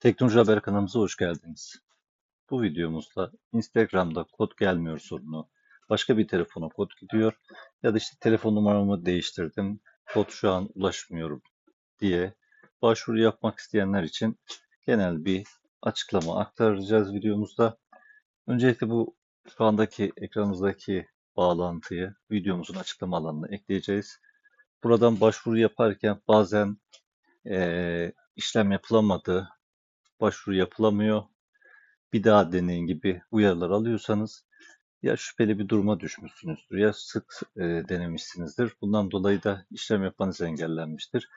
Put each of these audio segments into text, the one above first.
Teknoloji Haber kanalımıza hoş geldiniz. Bu videomuzda Instagram'da kod gelmiyor sorunu, başka bir telefona kod gidiyor ya da işte telefon numaramı değiştirdim, kod şu an ulaşmıyorum diye başvuru yapmak isteyenler için genel bir açıklama aktaracağız videomuzda. Öncelikle bu şu andaki ekranımızdaki bağlantıyı videomuzun açıklama alanına ekleyeceğiz. Buradan başvuru yaparken bazen eee, işlem yapılamadı, başvuru yapılamıyor, bir daha deneyin gibi uyarılar alıyorsanız ya şüpheli bir duruma düşmüşsünüzdür ya sık e, denemişsinizdir. Bundan dolayı da işlem yapmanız engellenmiştir.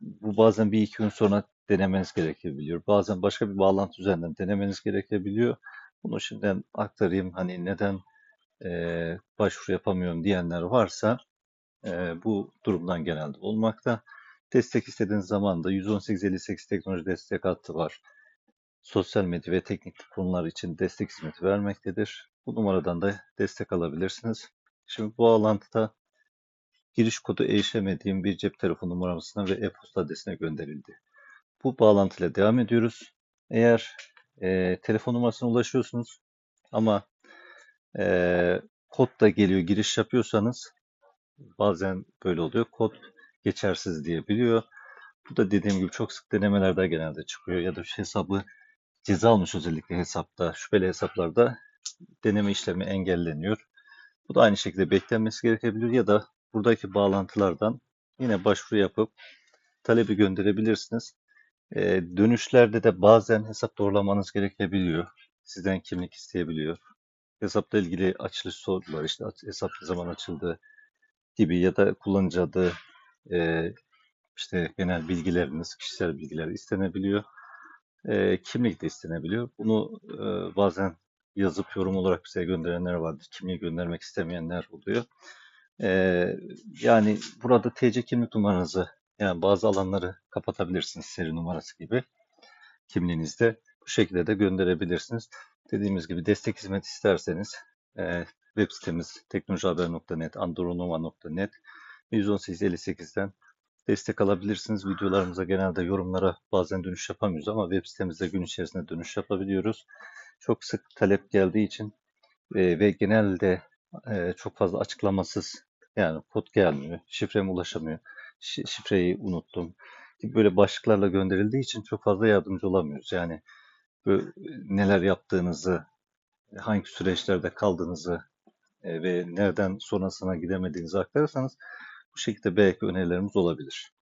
Bu bazen bir iki gün sonra denemeniz gerekebiliyor. Bazen başka bir bağlantı üzerinden denemeniz gerekebiliyor. Bunu şimdiden aktarayım. Hani neden e, başvuru yapamıyorum diyenler varsa e, bu durumdan genelde olmakta. Destek istediğiniz zaman da 11858 teknoloji destek hattı var. Sosyal medya ve teknik konular için destek hizmeti vermektedir. Bu numaradan da destek alabilirsiniz. Şimdi bu bağlantıda giriş kodu erişemediğim bir cep telefonu numarasına ve e-posta adresine gönderildi. Bu bağlantıyla devam ediyoruz. Eğer e, telefon numarasına ulaşıyorsunuz ama e, kod da geliyor giriş yapıyorsanız bazen böyle oluyor. Kod geçersiz diyebiliyor. Bu da dediğim gibi çok sık denemelerde genelde çıkıyor ya da hesabı ceza almış özellikle hesapta, şüpheli hesaplarda deneme işlemi engelleniyor. Bu da aynı şekilde beklenmesi gerekebilir ya da buradaki bağlantılardan yine başvuru yapıp talebi gönderebilirsiniz. Ee, dönüşlerde de bazen hesap doğrulamanız gerekebiliyor. Sizden kimlik isteyebiliyor. Hesapla ilgili açılış sorular, işte hesap ne zaman açıldı gibi ya da kullanıcı adı, e, işte genel bilgileriniz, kişisel bilgiler istenebiliyor. E, kimlik de istenebiliyor. Bunu e, bazen yazıp yorum olarak bize gönderenler vardır. Kimliği göndermek istemeyenler oluyor. E, yani burada TC kimlik numaranızı yani bazı alanları kapatabilirsiniz seri numarası gibi kimliğinizde. Bu şekilde de gönderebilirsiniz. Dediğimiz gibi destek hizmet isterseniz e, web sitemiz teknolojihaber.net, andronoma.net 118.58'den destek alabilirsiniz. Videolarımıza genelde yorumlara bazen dönüş yapamıyoruz ama web sitemizde gün içerisinde dönüş yapabiliyoruz. Çok sık talep geldiği için e, ve genelde e, çok fazla açıklamasız yani kod gelmiyor, şifreme ulaşamıyor, şi- şifreyi unuttum gibi böyle başlıklarla gönderildiği için çok fazla yardımcı olamıyoruz. Yani böyle neler yaptığınızı, hangi süreçlerde kaldığınızı e, ve nereden sonrasına gidemediğinizi aktarırsanız bu şekilde belki önerilerimiz olabilir.